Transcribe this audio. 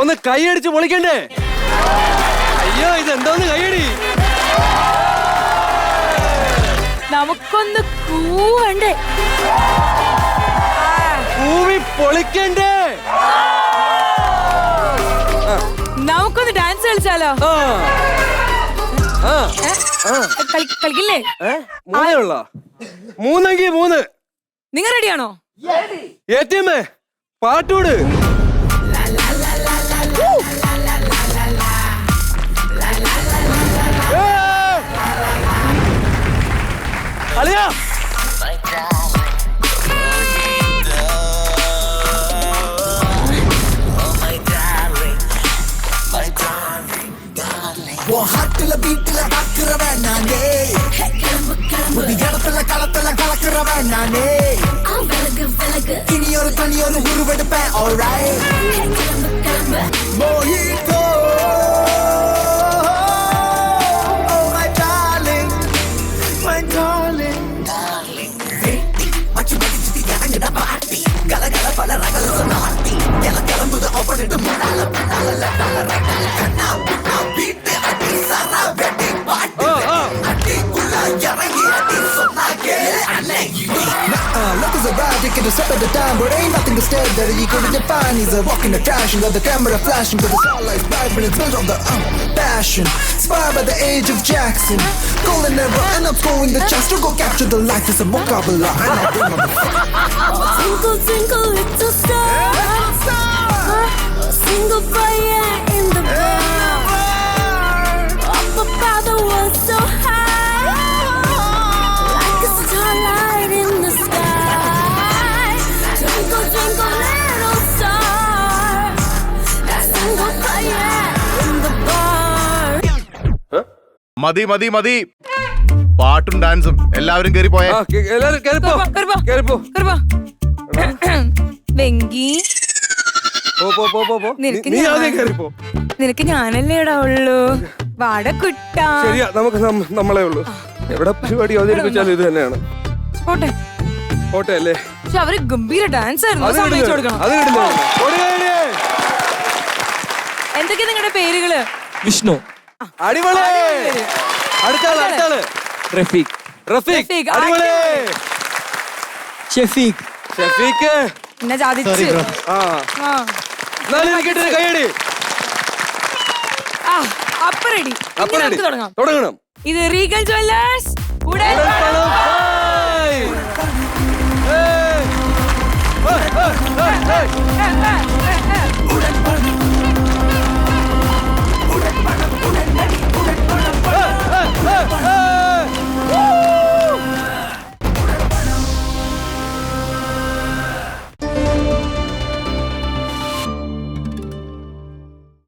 ഒന്ന് കൈയടിച്ച് പൊളിക്കണ്ടേ? അയ്യോ ഇത് എന്തോന്ന് കൈയടി? നമുക്കൊന്ന് കൂവണ്ടേ? കൂവി പൊളിക്കണ്ടേ? നമുക്കൊന്ന് ഡാൻസ് കളിച്ചാലോ? കളിക്കില്ലേ? മൂന്നേ നിങ്ങൾ റെഡിയാണോ എ அலையா உன் ஹாட்டுல பீட்டுல காக்குறவன் நானே. ஒரு இடத்துல களத்துல கலக்குறவன் நானே. விலகு விலகு இனி ஒரு தனி ஒரு உருவெடுப்பேன் ஆல்ரைட் கிளம்புது ஓப்பனிட்டு முன்னால பின்னால டால கண்ணா பின்னா பீட்டு அடி சரா வெட்டி பாட்டி ആ ആ அடிக்குள்ள இறங்கி அடி சொன்னா கேளு அண்ணே இடி Look is a ride, taking a step at a time, but ain't nothing to stare that you couldn't define. He's a walk in the trash and got the camera flashing, but the spotlight's bright when it's built on the uh, passion. Inspired by the age of Jackson, golden era, and I'm throwing the chance to go capture the light. It's a vocabulary, and I bring on the Twinkle, twinkle, little star. മതി മതി മതി പാട്ടും ഡാൻസും എല്ലാവരും കയറി പോയേ ആ കേ- എല്ലാരും കേറിപ്പോ കേറിപ്പോ, കേറിപ്പോ. കേറിപ്പോ കറുവാ വെങ്കി പോ പോ പോ പോ നിനക്ക് നീ ഞാൻ- ആദ്യം പോ. നിനക്ക് ഞാനല്ലേടാ ഉള്ളൂ? വാട കുട്ടാ. ശരിയാ നമുക്ക് നം- നമ്മളെ ഉള്ളൂ. എവിടെ പരിപാടി അവതരിപ്പിച്ചാലും ഇത് തന്നെയാണ്. പോട്ടെ. ഓട്ടെ അല്ലേ? പക്ഷെ അവർ ഗംഭീര ഡാൻസ് ആയിരുന്നു. അത് സമ്മതിച്ചു കിടുന്നു. കൊടുക്കണം. അത് കിടുന്നു. കൊടുകൈയടി. എന്തൊക്കെയാ നിങ്ങളുടെ പേരുകൾ? വിഷ്ണു. അടിപൊളി. അടുത്താൾ അടുത്താൾ. റഫീഖ്. റഫീഖ് റഫീഖ്, അടിപൊളി. ഷെഫീഖ്. ഷഫീഖ്. എന്നെ ചാദിച്ച് ആ. ആ. എന്നാലും എനിക്കിട്ടൊരു കൈയടി. ആ അപ്പൊ റെഡി അപ്പൊ റെഡി തുടങ്ങാം. തുടങ്ങണം. ഇത് റീഗൽ ജ്വല്ലേഴ്സ്. ഉടൻ ഉടൽപ്പണം five. ഏയ്. ഏയ്, ഏയ്, ഏയ്, ഏയ്. ഏ, ഏ.